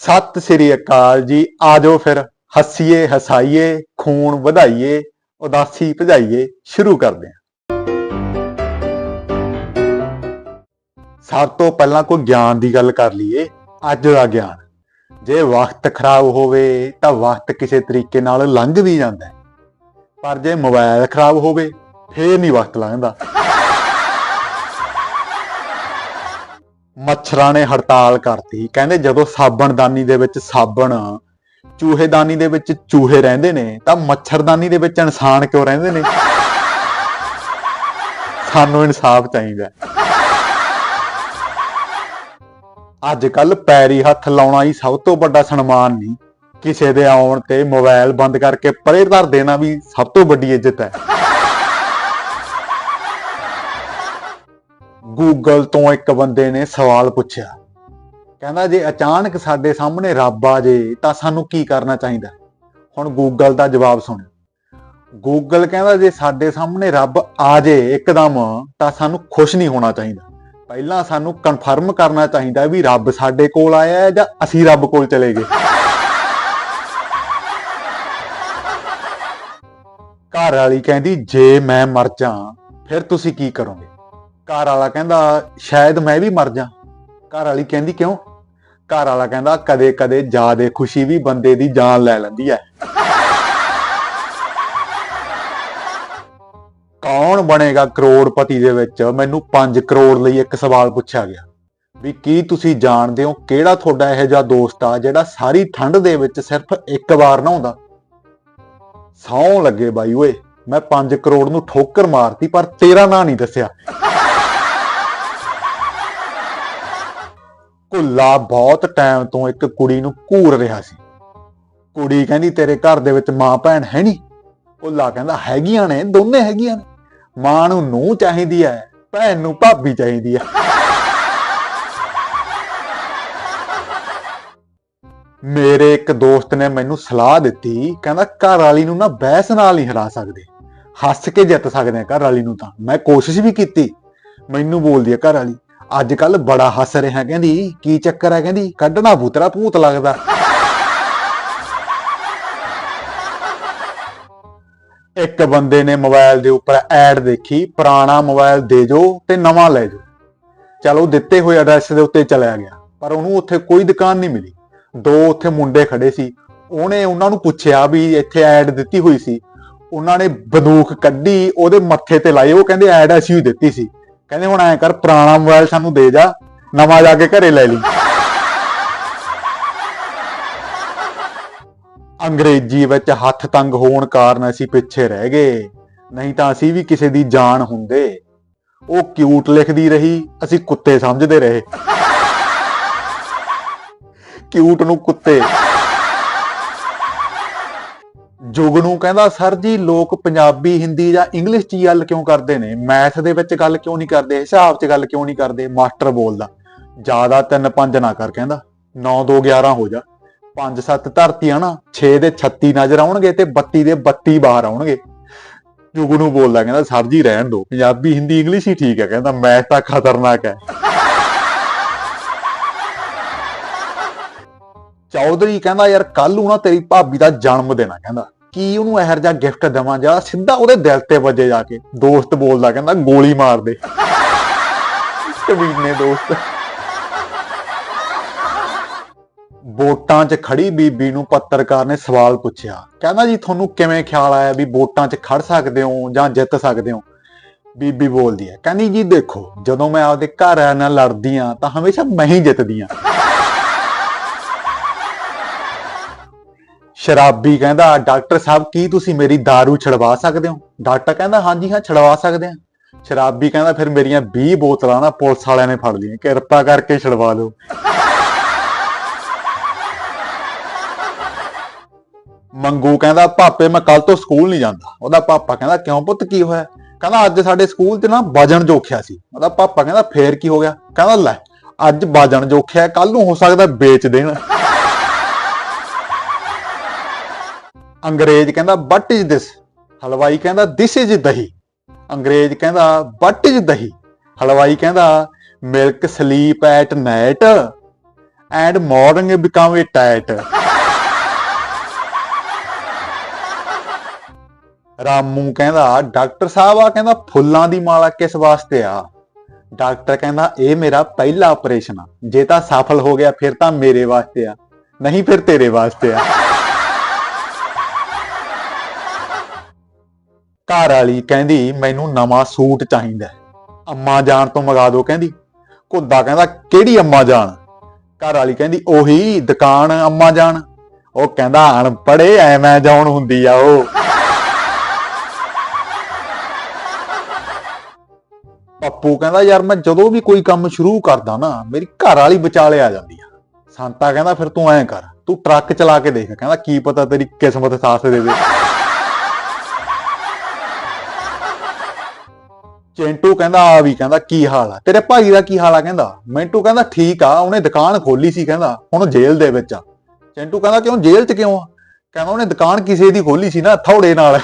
ਸਤਿ ਸ੍ਰੀ ਅਕਾਲ ਜੀ ਆਜੋ ਫਿਰ, ਹੱਸੀਏ, ਹਸਾਈਏ, ਖੂਨ ਵਧਾਈਏ, ਉਦਾਸੀ ਭਜਾਈਏ, ਸ਼ੁਰੂ ਕਰਦੇ ਹਾਂ। ਸਭ ਤੋਂ ਪਹਿਲਾਂ ਕੋਈ ਗਿਆਨ ਦੀ ਗੱਲ ਕਰ ਲਈਏ, ਅੱਜ ਦਾ ਗਿਆਨ। ਜੇ ਵਕਤ ਖਰਾਬ ਹੋਵੇ, ਤਾਂ ਵਕਤ ਕਿਸੇ ਤਰੀਕੇ ਨਾਲ ਲੰਘ ਵੀ ਜਾਂਦਾ ਪਰ ਜੇ ਮੋਬਾਈਲ ਖਰਾਬ ਹੋਵੇ, ਫੇਰ ਨਹੀਂ ਵਕਤ ਲੰਘਦਾ। ਮੱਛਰਾਂ ਨੇ ਹੜਤਾਲ ਕਰਤੀ। ਕਹਿੰਦੇ ਜਦੋਂ ਸਾਬਣਦਾਨੀ ਦੇ ਵਿੱਚ ਸਾਬਣ, ਚੂਹੇਦਾਨੀ ਦੇ ਵਿੱਚ ਚੂਹੇ ਰਹਿੰਦੇ ਨੇ, ਤਾਂ ਮੱਛਰਦਾਨੀ ਦੇ ਵਿੱਚ ਇਨਸਾਨ ਕਿਉਂ ਰਹਿੰਦੇ ਨੇ? ਸਾਨੂੰ ਇਨਸਾਫ ਚਾਹੀਦਾ ਅੱਜ ਕੱਲ ਪੈਰੀ ਹੱਥ ਲਾਉਣਾ ਹੀ ਸਭ ਤੋਂ ਵੱਡਾ ਸਨਮਾਨ ਨਹੀਂ। ਕਿਸੇ ਦੇ ਆਉਣ ਤੇ ਮੋਬਾਈਲ ਬੰਦ ਕਰਕੇ ਪਰੇ ਧਰ ਦੇਣਾ ਵੀ ਸਭ ਤੋਂ ਵੱਡੀ ਇੱਜ਼ਤ ਹੈ। ਗੂਗਲ ਤੋਂ ਇੱਕ ਬੰਦੇ ਨੇ ਸਵਾਲ ਪੁੱਛਿਆ। ਕਹਿੰਦਾ, ਜੇ ਅਚਾਨਕ ਸਾਡੇ ਸਾਹਮਣੇ ਰੱਬ ਆ ਜੇ, ਤਾਂ ਸਾਨੂੰ ਕੀ ਕਰਨਾ ਚਾਹੀਦਾ? ਹੁਣ ਗੂਗਲ ਦਾ ਜਵਾਬ ਸੁਣਿਓ ਗੂਗਲ ਕਹਿੰਦਾ, ਜੇ ਸਾਡੇ ਸਾਹਮਣੇ ਰੱਬ ਆ ਜੇ ਇੱਕਦਮ, ਤਾਂ ਸਾਨੂੰ ਖੁਸ਼ ਨਹੀਂ ਹੋਣਾ ਚਾਹੀਦਾ। ਪਹਿਲਾਂ ਸਾਨੂੰ ਕਨਫਰਮ ਕਰਨਾ ਚਾਹੀਦਾ ਵੀ ਰੱਬ ਸਾਡੇ ਕੋਲ ਆਇਆ ਹੈ ਜਾਂ ਅਸੀਂ ਰੱਬ ਕੋਲ ਚਲੇ ਗਏ। ਘਰ ਵਾਲੀ ਕਹਿੰਦੀ, ਜੇ ਮੈਂ ਮਰ ਜਾ, ਫਿਰ ਤੁਸੀਂ ਕੀ ਕਰੋਗੇ? ਘਰ ਵਾਲਾ ਕਹਿੰਦਾ, ਸ਼ਾਇਦ ਮੈਂ ਵੀ ਮਰ ਜਾ। ਘਰ ਵਾਲੀ ਕਹਿੰਦੀ, ਕਿਉਂ? ਘਰ ਵਾਲਾ ਕਹਿੰਦਾ, ਕਦੇ ਕਦੇ ਜਾਦੇ ਖੁਸ਼ੀ ਵੀ ਬੰਦੇ ਦੀ ਜਾਨ ਲੈ ਲੈਂਦੀ ਹੈ। ਕੌਣ ਬਣੇਗਾ ਕਰੋੜਪਤੀ ਦੇ ਵਿੱਚ? ਮੈਨੂੰ 5 ਕਰੋੜ ਲਈ ਇੱਕ ਸਵਾਲ ਪੁੱਛਿਆ ਗਿਆ। ਵੀ ਕੀ ਤੁਸੀਂ ਜਾਣਦੇ ਹੋ ਕਿਹੜਾ ਤੁਹਾਡਾ ਇਹੋ ਜਿਹਾ ਦੋਸਤ ਆ, ਜਿਹੜਾ ਸਾਰੀ ਠੰਡ ਦੇ ਵਿੱਚ ਸਿਰਫ ਇੱਕ ਵਾਰ ਨਹਾਉਂਦਾ ਸੌਂ ਲੱਗੇ ਬਾਈ ਓਏ, ਮੈਂ 5 ਕਰੋੜ ਨੂੰ ਠੋਕਰ ਮਾਰਤੀ, ਪਰ ਤੇਰਾ ਨਾਂ ਨਹੀਂ ਦੱਸਿਆ। ਕੁੱਲਾ ਬਹੁਤ ਟਾਈਮ ਤੋਂ ਇੱਕ ਕੁੜੀ ਨੂੰ ਘੂਰ ਰਿਹਾ ਸੀ। ਕੁੜੀ ਕਹਿੰਦੀ, ਤੇਰੇ ਘਰ ਦੇ ਵਿੱਚ ਮਾਂ ਭੈਣ ਹੈ ਨਹੀਂ? ਕੁੱਲਾ ਕਹਿੰਦਾ, ਹੈਗੀਆਂ ਨੇ, ਦੋਨੇ ਹੈਗੀਆਂ ਨੇ। ਮਾਂ ਨੂੰ ਨੂੰ ਚਾਹੀਦੀ ਹੈ, ਭੈਣ ਨੂੰ ਭਾਬੀ ਚਾਹੀਦੀ ਹੈ। ਮੇਰੇ ਇੱਕ ਦੋਸਤ ਨੇ ਮੈਨੂੰ ਸਲਾਹ ਦਿੱਤੀ, ਕਹਿੰਦਾ, ਘਰ ਵਾਲੀ ਨੂੰ ਨਾ ਬਹਿਸ ਨਾਲ ਨਹੀਂ ਹਰਾ ਸਕਦੇ। ਹੱਸ ਕੇ ਜਿੱਤ ਸਕਦੇ ਆ ਘਰ ਵਾਲੀ ਨੂੰ ਤਾਂ। ਮੈਂ ਕੋਸ਼ਿਸ਼ ਵੀ ਕੀਤੀ। ਮੈਨੂੰ ਬੋਲਦੀ ਹੈ ਘਰ ਵਾਲੀ ਅੱਜ ਕੱਲ ਬੜਾ ਹੱਸ ਰਿਹਾ ਕਹਿੰਦੀ, ਕੀ ਚੱਕਰ ਹੈ ਕਹਿੰਦੀ? ਕੱਢਣਾ ਬੂਤਰਾ, ਭੂਤ ਲੱਗਦਾ। ਇੱਕ ਬੰਦੇ ਨੇ ਮੋਬਾਈਲ ਦੇ ਉੱਪਰ ਐਡ ਦੇਖੀ, ਪੁਰਾਣਾ ਮੋਬਾਈਲ ਦੇ ਜੋ ਤੇ ਨਵਾਂ ਲੈ ਜੋ। ਚਲੋ ਦਿੱਤੇ ਹੋਏ ਐਡਰੈਸ ਦੇ ਉੱਤੇ ਚਲਿਆ ਗਿਆ, ਪਰ ਉਹਨੂੰ ਉੱਥੇ ਕੋਈ ਦੁਕਾਨ ਨਹੀਂ ਮਿਲੀ। ਦੋ ਉੱਥੇ ਮੁੰਡੇ ਖੜੇ ਸੀ, ਉਹਨੇ ਉਹਨਾਂ ਨੂੰ ਪੁੱਛਿਆ ਵੀ ਇੱਥੇ ਐਡ ਦਿੱਤੀ ਹੋਈ ਸੀ। ਉਹਨਾਂ ਨੇ ਬੰਦੂਕ ਕੱਢੀ, ਉਹਦੇ ਮੱਥੇ ਤੇ ਲਾਈ, ਉਹ ਕਹਿੰਦੇ ਐਡ ਅਸੀਂ ਹੀ ਦਿੱਤੀ ਸੀ। ਕਹਿੰਦੇ ਹੁਣ ਐ ਕਰ, ਪੁਰਾਣਾ ਮੋਬਾਈਲ ਸਾਨੂੰ ਦੇ ਜਾ, ਨਵਾਂ ਜਾ ਕੇ ਘਰੇ ਲੈ ਲਈ। ਅੰਗਰੇਜ਼ੀ ਵਿੱਚ ਹੱਥ ਤੰਗ ਹੋਣ ਕਾਰਨ ਅਸੀਂ ਪਿੱਛੇ ਰਹਿ ਗਏ, ਨਹੀਂ ਤਾਂ ਅਸੀਂ ਵੀ ਕਿਸੇ ਦੀ ਜਾਨ ਹੁੰਦੇ। ਉਹ ਕਿਊਟ ਲਿਖਦੀ ਰਹੀ, ਅਸੀਂ ਕੁੱਤੇ ਸਮਝਦੇ ਰਹੇ। ਕਿਊਟ ਨੂੰ ਕੁੱਤੇ। ਜੁਗ ਨੂੰ ਕਹਿੰਦਾ, ਸਰ ਜੀ, ਲੋਕ ਪੰਜਾਬੀ, ਹਿੰਦੀ ਜਾਂ ਇੰਗਲਿਸ਼ 'ਚ ਹੀ ਗੱਲ ਕਿਉਂ ਕਰਦੇ ਨੇ? ਮੈਥ ਦੇ ਵਿੱਚ ਗੱਲ ਕਿਉਂ ਨਹੀਂ ਕਰਦੇ? ਹਿਸਾਬ 'ਚ ਗੱਲ ਕਿਉਂ ਨਹੀਂ ਕਰਦੇ? ਮਾਸਟਰ ਬੋਲਦਾ। ਜ਼ਿਆਦਾ 3 5 ਨਾ ਕਰ, ਕਹਿੰਦਾ। 9 2 11 ਹੋ ਜਾ। 5 7 ਧਰਤੀਆਂ ਨਾ 6 ਦੇ 36 ਨਜ਼ਰ ਆਉਣਗੇ ਤੇ 32 ਦੇ 32 ਬਾਹਰ ਆਉਣਗੇ। ਜੁਗ ਨੂੰ ਬੋਲਦਾ, ਕਹਿੰਦਾ, ਸਰ ਜੀ, ਰਹਿਣ ਦਿਓ ਪੰਜਾਬੀ, ਹਿੰਦੀ, ਇੰਗਲਿਸ਼ ਹੀ ਠੀਕ ਹੈ, ਕਹਿੰਦਾ। ਮੈਥ ਤਾਂ ਖਤਰਨਾਕ ਹੈ। ਚੌਧਰੀ ਕਹਿੰਦਾ, ਯਾਰ ਕੱਲ ਨੂੰ ਨਾ ਤੇਰੀ ਭਾਬੀ ਦਾ ਜਨਮ ਦਿਨ ਆ, ਕਹਿੰਦਾ। ਕੀ ਉਹਨੂੰ ਇਹੋ ਜਿਹਾ ਗਿਫਟ ਦੇਵਾਂ ਜਿਹੜਾ ਸਿੱਧਾ ਉਹਦੇ ਦਿਲ ਤੇ ਵੱਜੇ ਜਾ ਕੇ, ਦੋਸਤ ਬੋਲਦਾ ਕਹਿੰਦਾ ਗੋਲੀ ਮਾਰ ਦੇ। ਕਮੀਨੇ ਦੋਸਤ। ਵੋਟਾਂ 'ਚ ਖੜੀ ਬੀਬੀ ਨੂੰ ਪੱਤਰਕਾਰ ਨੇ ਸਵਾਲ ਪੁੱਛਿਆ, ਕਹਿੰਦਾ ਜੀ ਤੁਹਾਨੂੰ ਕਿਵੇਂ ਖਿਆਲ ਆਇਆ ਵੀ ਵੋਟਾਂ 'ਚ ਖੜ ਸਕਦੇ ਹੋ ਜਾਂ ਜਿੱਤ ਸਕਦੇ ਹੋ? ਬੀਬੀ ਬੋਲਦੀ ਹੈ, ਕਹਿੰਦੀ ਜੀ ਦੇਖੋ, ਜਦੋਂ ਮੈਂ ਆਪਦੇ ਘਰ ਵਾਲਿਆਂ ਨਾਲ ਲੜਦੀ ਆ ਤਾਂ ਹਮੇਸ਼ਾ ਮੈਂ ਹੀ ਜਿੱਤਦੀ ਆ ਸ਼ਰਾਬੀ ਕਹਿੰਦਾ, ਡਾਕਟਰ ਸਾਹਿਬ, ਕੀ ਤੁਸੀਂ ਮੇਰੀ दारू ਛਡਵਾ ਸਕਦੇ ਹੋ? ਡਾਕਟਰ ਕਹਿੰਦਾ, ਹਾਂਜੀ, ਹਾਂ, ਛਡਵਾ ਸਕਦੇ ਹਾਂ। ਸ਼ਰਾਬੀ ਕਹਿੰਦਾ, ਫਿਰ ਮੇਰੀਆਂ 20 ਬੋਤਲਾਂ ਨਾ ਪੁਲਿਸ ਵਾਲਿਆਂ ਨੇ ਫੜ ਲਈਆਂ, ਕਿਰਪਾ ਕਰਕੇ ਛਡਵਾ ਲਓ ਮੰਗੂ ਕਹਿੰਦਾ ਪਾਪੇ ਮੈਂ ਕੱਲ ਤੋਂ ਸਕੂਲ ਨਹੀਂ ਜਾਂਦਾ। ਉਹਦਾ ਪਾਪਾ ਕਹਿੰਦਾ, ਕਿਉਂ ਪੁੱਤ, ਕੀ ਹੋਇਆ? ਕਹਿੰਦਾ, ਅੱਜ ਸਾਡੇ ਸਕੂਲ 'ਚ ਨਾ ਵਜਨ ਜੋਖਿਆ ਸੀ। ਉਹਦਾ ਪਾਪਾ ਕਹਿੰਦਾ, ਫੇਰ ਕੀ ਹੋ ਗਿਆ? ਕਹਿੰਦਾ, ਲੈ, ਅੱਜ ਵਜਣ ਜੋਖਿਆ ਕੱਲ ਨੂੰ ਹੋ ਸਕਦਾ ਵੇਚ ਦੇਣ। ਅੰਗਰੇਜ਼ ਕਹਿੰਦਾ ਵਟ ਇਜ਼ ਦਿਸ। ਹਲਵਾਈ ਕਹਿੰਦਾ, ਦਿਸ ਇਜ਼ ਦਹੀਂ। ਅੰਗਰੇਜ਼ ਕਹਿੰਦਾ ਵਟ ਇਜ਼ ਦਹੀਂ। ਹਲਵਾਈ ਕਹਿੰਦਾ, milk sleep at night and morning become a tight. Ramu ਕਹਿੰਦਾ, ਡਾਕਟਰ ਸਾਹਿਬ, ਆ ਕਹਿੰਦਾ, ਫੁੱਲਾਂ ਦੀ ਮਾਲਾ ਕਿਸ ਵਾਸਤੇ ਆ? ਡਾਕਟਰ ਕਹਿੰਦਾ, ਇਹ ਮੇਰਾ ਪਹਿਲਾ ਆਪਰੇਸ਼ਨ ਆ। ਜੇ ਤਾਂ ਸਫਲ ਹੋ ਗਿਆ, ਫਿਰ ਤਾਂ ਮੇਰੇ ਵਾਸਤੇ ਆ। ਨਹੀਂ, ਫਿਰ ਤੇਰੇ ਵਾਸਤੇ ਆ। ਘਰ ਵਾਲੀ ਕਹਿੰਦੀ, ਮੈਨੂੰ ਨਵਾਂ ਸੂਟ ਚਾਹੀਦਾ ਅੰਮਾ ਜਾਨ ਤੋਂ ਮੰਗਾ ਦਿਓ, ਕਹਿੰਦੀ। ਘੁੱਦਾ ਕਹਿੰਦਾ, ਕਿਹੜੀ ਅੰਮਾ ਜਾਨ ਘਰ ਵਾਲੀ ਕਹਿੰਦੀ, ਉਹੀ ਦੁਕਾਨ ਅੰਮਾ ਜਾਨ ਉਹ ਕਹਿੰਦਾ ਅਣਪੜੇ ਐਮਾਜ਼ੋਨ ਹੁੰਦੀ ਆ ਉਹ। ਪੱਪੂ ਕਹਿੰਦਾ, ਯਾਰ ਮੈਂ ਜਦੋਂ ਵੀ ਕੋਈ ਕੰਮ ਸ਼ੁਰੂ ਕਰਦਾ ਨਾ, ਮੇਰੀ ਘਰ ਵਾਲੀ ਵਿਚਾਲੇ ਆ ਜਾਂਦੀ ਆ। ਸੰਤਾ ਕਹਿੰਦਾ, ਫਿਰ ਤੂੰ ਐਂ ਕਰ, ਤੂੰ ਟਰੱਕ ਚਲਾ ਕੇ ਦੇਖ, ਕਹਿੰਦਾ, ਕੀ ਪਤਾ ਤੇਰੀ ਕਿਸਮਤ ਸਾਥ ਦੇਵੇ? ਚੈਂਟੂ ਕਹਿੰਦਾ, ਆ ਵੀ ਕਹਿੰਦਾ, ਕੀ ਹਾਲ ਆ? ਤੇਰੇ ਭਾਈ ਦਾ ਕੀ ਹਾਲ ਆ ਕਹਿੰਦਾ? ਮੈਂਟੂ ਕਹਿੰਦਾ, ਠੀਕ ਆ, ਉਹਨੇ ਦੁਕਾਨ ਖੋਲੀ ਸੀ ਕਹਿੰਦਾ, ਹੁਣ ਜੇਲ੍ਹ ਦੇ ਵਿੱਚ ਆ। ਚੈਂਟੂ ਕਹਿੰਦਾ, ਕਿਉਂ, ਜੇਲ੍ਹ 'ਚ ਕਿਉਂ ਆ? ਕਹਿੰਦਾ, ਉਹਨੇ ਦੁਕਾਨ ਕਿਸੇ ਦੀ ਖੋਲੀ ਸੀ ਨਾ, ਥੌੜੇ ਨਾਲ।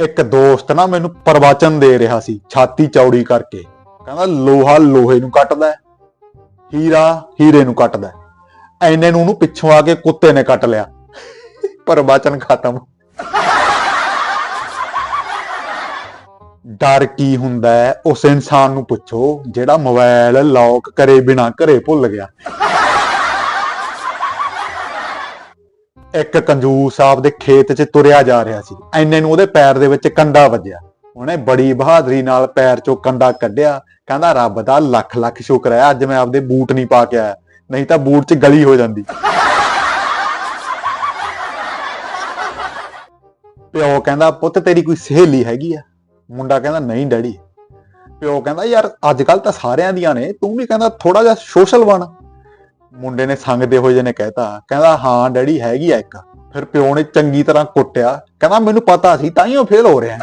ਇੱਕ ਦੋਸਤ ਨਾ ਮੈਨੂੰ ਪ੍ਰਵਚਨ ਦੇ ਰਿਹਾ ਸੀ, ਛਾਤੀ ਚੌੜੀ ਕਰਕੇ। ਕਹਿੰਦਾ, ਲੋਹਾ ਲੋਹੇ ਨੂੰ ਕੱਟਦਾ ਹੀਰਾ ਹੀਰੇ ਨੂੰ ਕੱਟਦਾ ਹੈ। ਐਨੇ ਨੂੰ ਉਹਨੂੰ ਪਿੱਛੋਂ ਆ ਕੇ ਕੁੱਤੇ ਨੇ ਕੱਟ ਲਿਆ। ਪ੍ਰਵਚਨ ਖਤਮ। ਡਰ ਕੀ ਹੁੰਦਾ ਹੈ, ਉਸ ਇਨਸਾਨ ਨੂੰ ਪੁੱਛੋ, ਜਿਹੜਾ ਮੋਬਾਈਲ ਲੌਕ ਕਰੇ ਬਿਨਾ ਘਰੇ ਭੁੱਲ ਗਿਆ। ਇੱਕ ਕੰਜੂਸ ਆਪਦੇ ਖੇਤ 'ਚ ਤੁਰਿਆ ਜਾ ਰਿਹਾ ਸੀ। ਐਨੇ ਨੂੰ ਉਹਦੇ ਪੈਰ ਦੇ ਵਿੱਚ ਕੰਡਾ ਵੱਜਿਆ। ਉਹਨੇ ਬੜੀ ਬਹਾਦਰੀ ਨਾਲ ਪੈਰ 'ਚੋਂ ਕੰਡਾ ਕੱਢਿਆ। ਕਹਿੰਦਾ, ਰੱਬ ਦਾ ਲੱਖ ਲੱਖ ਸ਼ੁਕਰ ਹੈ, ਅੱਜ ਮੈਂ ਆਪਦੇ ਬੂਟ ਨਹੀਂ ਪਾ ਕੇ ਆਇਆ। ਨਹੀਂ ਤਾਂ ਬੂਟ 'ਚ ਗਲੀ ਹੋ ਜਾਂਦੀ। ਪਿਓ ਕਹਿੰਦਾ, ਪੁੱਤ, ਤੇਰੀ ਕੋਈ ਸਹੇਲੀ ਹੈਗੀ ਆ? ਮੁੰਡਾ ਕਹਿੰਦਾ, ਨਹੀਂ ਡੈਡੀ। ਪਿਓ ਕਹਿੰਦਾ, ਯਾਰ ਅੱਜ ਕੱਲ ਤਾਂ ਸਾਰਿਆਂ ਦੀਆਂ ਨੇ। ਤੂੰ ਵੀ ਕਹਿੰਦਾ ਥੋੜਾ ਜਿਹਾ ਸੋਸ਼ਲ ਬਣ। ਮੁੰਡੇ ਨੇ ਸੰਗਦੇ ਹੋਏ ਨੇ ਕਹਿਤਾ। ਕਹਿੰਦਾ, ਹਾਂ, ਡੈਡੀ, ਹੈਗੀ ਆ ਇੱਕ। ਫਿਰ ਪਿਓ ਨੇ ਚੰਗੀ ਤਰ੍ਹਾਂ ਕੁੱਟਿਆ। ਕਹਿੰਦਾ, ਮੈਨੂੰ ਪਤਾ ਸੀ, ਤਾਂ ਹੀ ਉਹ ਫੇਲ ਹੋ ਰਿਹਾ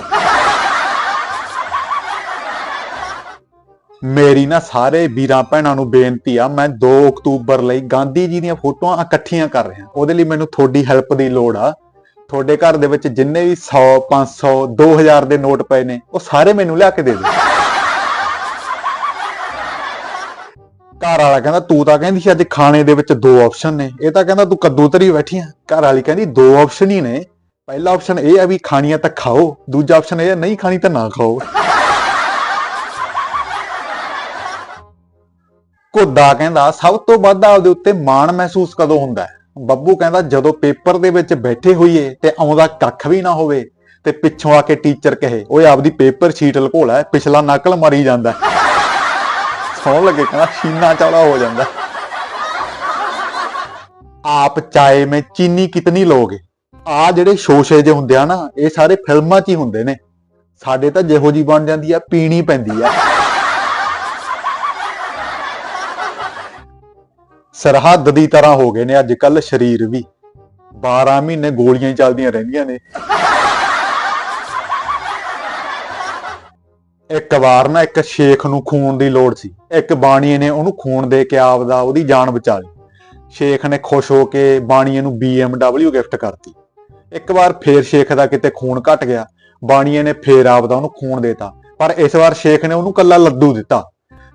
ਮੇਰੀ ਨਾ ਸਾਰੇ ਵੀਰਾਂ ਭੈਣਾਂ ਨੂੰ ਬੇਨਤੀ ਆ, ਮੈਂ 2 ਅਕਤੂਬਰ ਲਈ ਗਾਂਧੀ ਜੀ ਦੀਆਂ ਫੋਟੋਆਂ ਇਕੱਠੀਆਂ ਕਰ ਰਿਹਾ। ਉਹਦੇ ਲਈ ਮੈਨੂੰ ਤੁਹਾਡੀ ਹੈਲਪ ਦੀ ਲੋੜ ਆ। ਤੁਹਾਡੇ ਘਰ ਦੇ ਵਿੱਚ ਜਿੰਨੇ ਵੀ 100 500 2000 ਦੇ ਨੋਟ ਪਏ ਨੇ, ਉਹ ਸਾਰੇ ਮੈਨੂੰ ਲਿਆ ਕੇ ਦੇ ਦਿਓ ਘਰ ਵਾਲਾ ਕਹਿੰਦਾ, ਤੂੰ ਤਾਂ ਕਹਿੰਦੀ ਸੀ ਅੱਜ ਖਾਣੇ ਦੇ ਵਿੱਚ ਦੋ ਆਪਸ਼ਨ ਨੇ। ਇਹ ਤਾਂ ਕਹਿੰਦਾ, ਤੂੰ ਕੱਦੂ ਤਰੀ ਬੈਠੀ ਆ। ਘਰ ਵਾਲੀ ਕਹਿੰਦੀ, ਦੋ ਆਪਸ਼ਨ ਹੀ ਨੇ। ਪਹਿਲਾ ਆਪਸ਼ਨ ਇਹ ਆ ਵੀ ਖਾਣੀਆਂ ਤਾਂ ਖਾਓ, ਦੂਜਾ ਆਪਸ਼ਨ ਇਹ ਆ, ਨਹੀਂ ਖਾਣੀ ਤਾਂ ਨਾ ਖਾਓ। ਘੁੱਦਾ ਕਹਿੰਦਾ, ਸਭ ਤੋਂ ਵੱਧ ਆਪਦੇ ਉੱਤੇ ਮਾਣ ਮਹਿਸੂਸ ਕਦੋਂ ਹੁੰਦਾ ਹੈ? ਬੱਬੂ ਕਹਿੰਦਾ ਜਦੋਂ ਪੇਪਰ ਦੇ ਵਿੱਚ ਬੈਠੇ ਹੋਈਏ ਤੇ ਆਉਂਦਾ ਕੱਖ ਵੀ ਨਾ ਹੋਵੇ ਤੇ ਪਿੱਛੋਂ ਆ ਕੇ ਟੀਚਰ ਕਹੇ, ਓਏ, ਆਪਦੀ ਪੇਪਰ ਸ਼ੀਟ ਲਕੋ ਪਿਛਲਾ ਨਕਲ ਮਾਰੀ ਜਾਂਦਾ ਸੌਣ ਲੱਗੇ, ਕਹਿੰਦਾ ਸ਼ੀਨਾ ਚੌੜਾ ਹੋ ਜਾਂਦਾ ਆਪ ਚਾਏ ਮੈਂ ਚੀਨੀ ਕਿਤਨੀ ਲੋਗੇ ਆ ਜਿਹੜੇ ਸ਼ੋਸ਼ੇ ਜੇ ਹੁੰਦੇ ਆ ਨਾ, ਇਹ ਸਾਰੇ ਫਿਲਮਾਂ 'ਚ ਹੀ ਹੁੰਦੇ ਨੇ। ਸਾਡੇ ਤਾਂ ਜਿਹੋ ਜੀ ਬਣ ਜਾਂਦੀ ਆ ਪੀਣੀ ਪੈਂਦੀ ਆ ਸਰਹੱਦ ਦੀ ਤਰ੍ਹਾਂ ਹੋ ਗਏ ਨੇ ਅੱਜ ਕੱਲ ਸਰੀਰ ਵੀ। 12 ਮਹੀਨੇ ਗੋਲੀਆਂ ਹੀ ਚੱਲਦੀਆਂ ਰਹਿੰਦੀਆਂ ਨੇ। ਇੱਕ ਵਾਰ ਨਾ ਇੱਕ ਸ਼ੇਖ ਨੂੰ ਖੂਨ ਦੀ ਲੋੜ ਸੀ। ਇੱਕ ਬਾਣੀਏ ਨੇ ਉਹਨੂੰ ਖੂਨ ਦੇ ਕੇ ਆਪਦਾ ਉਹਦੀ ਜਾਨ ਬਚਾ ਲਈ। ਸ਼ੇਖ ਨੇ ਖੁਸ਼ ਹੋ ਕੇ ਬਾਣੀਏ ਨੂੰ BMW ਗਿਫਟ ਕਰਤੀ। ਇੱਕ ਵਾਰ ਫੇਰ ਸ਼ੇਖ ਦਾ ਕਿਤੇ ਖੂਨ ਘਟ ਗਿਆ। ਬਾਣੀਏ ਨੇ ਫੇਰ ਆਪਦਾ ਉਹਨੂੰ ਖੂਨ ਦੇਤਾ। ਪਰ ਇਸ ਵਾਰ ਸ਼ੇਖ ਨੇ ਉਹਨੂੰ ਕੱਲਾ ਲੱਡੂ ਦਿੱਤਾ।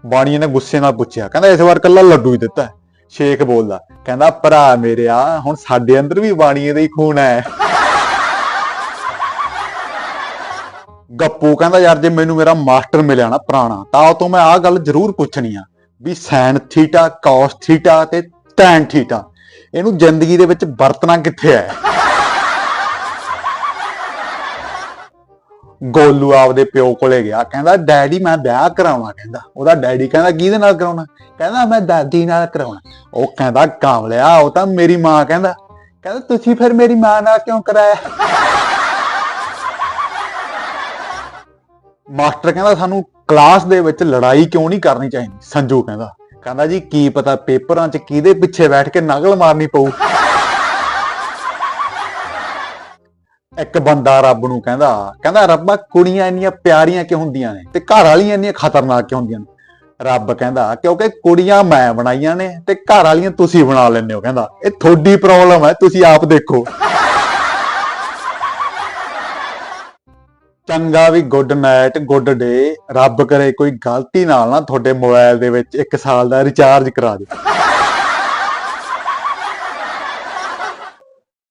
ਬਾਣੀਏ ਨੇ ਗੁੱਸੇ ਨਾਲ ਪੁੱਛਿਆ, ਕਹਿੰਦਾ ਇਸ ਵਾਰ ਕੱਲਾ ਲੱਡੂ ਹੀ ਦਿੱਤਾ। ਸ਼ੇਖ ਬੋਲਦਾ। ਕਹਿੰਦਾ, ਭਰਾ ਮੇਰਿਆ, ਹੁਣ ਸਾਡੇ ਅੰਦਰ ਵੀ ਬਾਣੀਏ ਦਾ ਹੀ ਖੂਨ ਹੈ। ਗੱਪੂ ਕਹਿੰਦਾ, ਯਾਰ ਜੇ ਮੈਨੂੰ ਮੇਰਾ ਮਾਸਟਰ ਮਿਲਿਆ ਨਾ ਪੁਰਾਣਾ, ਤਾਂ ਉਹ ਤੋਂ ਮੈਂ ਆਹ ਗੱਲ ਜ਼ਰੂਰ ਪੁੱਛਣੀ ਆ ਵੀ ਸਾਈਨ ਥੀਟਾ, ਕਾਸ ਥੀਟਾ ਤੇ ਟੈਨ ਥੀਟਾ, ਇਹਨੂੰ ਜ਼ਿੰਦਗੀ ਦੇ ਵਿੱਚ ਵਰਤਣਾ ਕਿੱਥੇ ਹੈ? ਗੋਲੂ ਆਪਦੇ ਪਿਓ ਕੋਲੇ ਗਿਆ, ਕਹਿੰਦਾ ਡੈਡੀ ਮੈਂ ਵਿਆਹ ਕਰਾਉਣਾ ਕਹਿੰਦਾ, ਉਹਦਾ ਡੈਡੀ ਕਹਿੰਦਾ, ਕਿਹਦੇ ਨਾਲ ਕਰਾਉਣਾ? ਕਹਿੰਦਾ, ਮੈਂ ਦਾਦੀ ਨਾਲ ਕਰਾਉਣਾ ਉਹ ਕਹਿੰਦਾ ਕਾਮਲਿਆ ਉਹ ਤਾਂ ਮੇਰੀ ਮਾਂ ਕਹਿੰਦਾ। ਕਹਿੰਦਾ, ਤੁਸੀਂ ਫਿਰ ਮੇਰੀ ਮਾਂ ਨਾਲ ਕਿਉਂ ਕਰਾਇਆ? ਮਾਸਟਰ ਕਹਿੰਦਾ, ਸਾਨੂੰ ਕਲਾਸ ਦੇ ਵਿੱਚ ਲੜਾਈ ਕਿਉਂ ਨਹੀਂ ਕਰਨੀ ਚਾਹੀਦੀ? ਸੰਜੂ ਕਹਿੰਦਾ ਕਹਿੰਦਾ ਜੀ, ਕੀ ਪਤਾ ਪੇਪਰਾਂ 'ਚ ਕਿਹਦੇ ਪਿੱਛੇ ਬੈਠ ਕੇ ਨਕਲ ਮਾਰਨੀ ਪਊ? ਇੱਕ ਬੰਦਾ ਰੱਬ ਨੂੰ ਕਹਿੰਦਾ ਕਹਿੰਦਾ ਰੱਬਾ ਕੁੜੀਆਂ ਇੰਨੀਆਂ ਪਿਆਰੀਆਂ ਕਿਉਂ ਹੁੰਦੀਆਂ ਨੇ ਤੇ ਘਰ ਵਾਲੀਆਂ ਇੰਨੀਆਂ ਖਤਰਨਾਕ ਕਿਉਂ ਹੁੰਦੀਆਂ ਨੇ? ਰੱਬ ਕਹਿੰਦਾ, ਕਿਉਂਕਿ ਕੁੜੀਆਂ ਮੈਂ ਬਣਾਈਆਂ ਨੇ ਤੇ ਘਰ ਵਾਲੀਆਂ ਤੁਸੀਂ ਬਣਾ ਲੈਂਦੇ ਹੋ, ਕਹਿੰਦਾ, ਇਹ ਤੁਹਾਡੀ ਪ੍ਰੋਬਲਮ ਹੈ, ਤੁਸੀਂ ਆਪ ਦੇਖੋ। ਚੰਗਾ ਵੀ ਗੁੱਡ ਨਾਈਟ ਗੁੱਡ ਡੇ ਰੱਬ ਕਰੇ ਕੋਈ ਗਲਤੀ ਨਾਲ ਨਾ ਤੁਹਾਡੇ ਮੋਬਾਈਲ ਦੇ ਵਿੱਚ 1 ਸਾਲ ਦਾ ਰਿਚਾਰਜ ਕਰਾ ਦੇ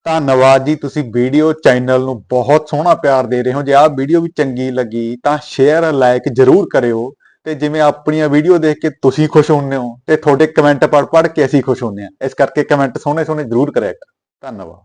ਧੰਨਵਾਦ ਜੀ, ਤੁਸੀਂ ਵੀਡੀਓ ਚੈਨਲ ਨੂੰ ਬਹੁਤ ਸੋਹਣਾ ਪਿਆਰ ਦੇ ਰਹੇ ਹੋ। ਜੇ ਆਹ ਵੀਡੀਓ ਵੀ ਚੰਗੀ ਲੱਗੀ ਤਾਂ ਸ਼ੇਅਰ ਲਾਈਕ ਜਰੂਰ ਕਰਿਓ ਤੇ ਜਿਵੇਂ ਆਪਣੀਆਂ ਵੀਡੀਓ ਦੇਖ ਕੇ ਤੁਸੀਂ ਖੁਸ਼ ਹੁੰਦੇ ਹੋ ਤੇ ਤੁਹਾਡੇ ਕਮੈਂਟ ਪੜ੍ਹ ਪੜ੍ਹ ਕੇ ਅਸੀਂ ਖੁਸ਼ ਹੁੰਦੇ ਹਾਂ। ਇਸ ਕਰਕੇ ਕਮੈਂਟ ਸੋਹਣੇ ਸੋਹਣੇ ਜਰੂਰ ਕਰਿਆ ਕਰੋ। ਧੰਨਵਾਦ।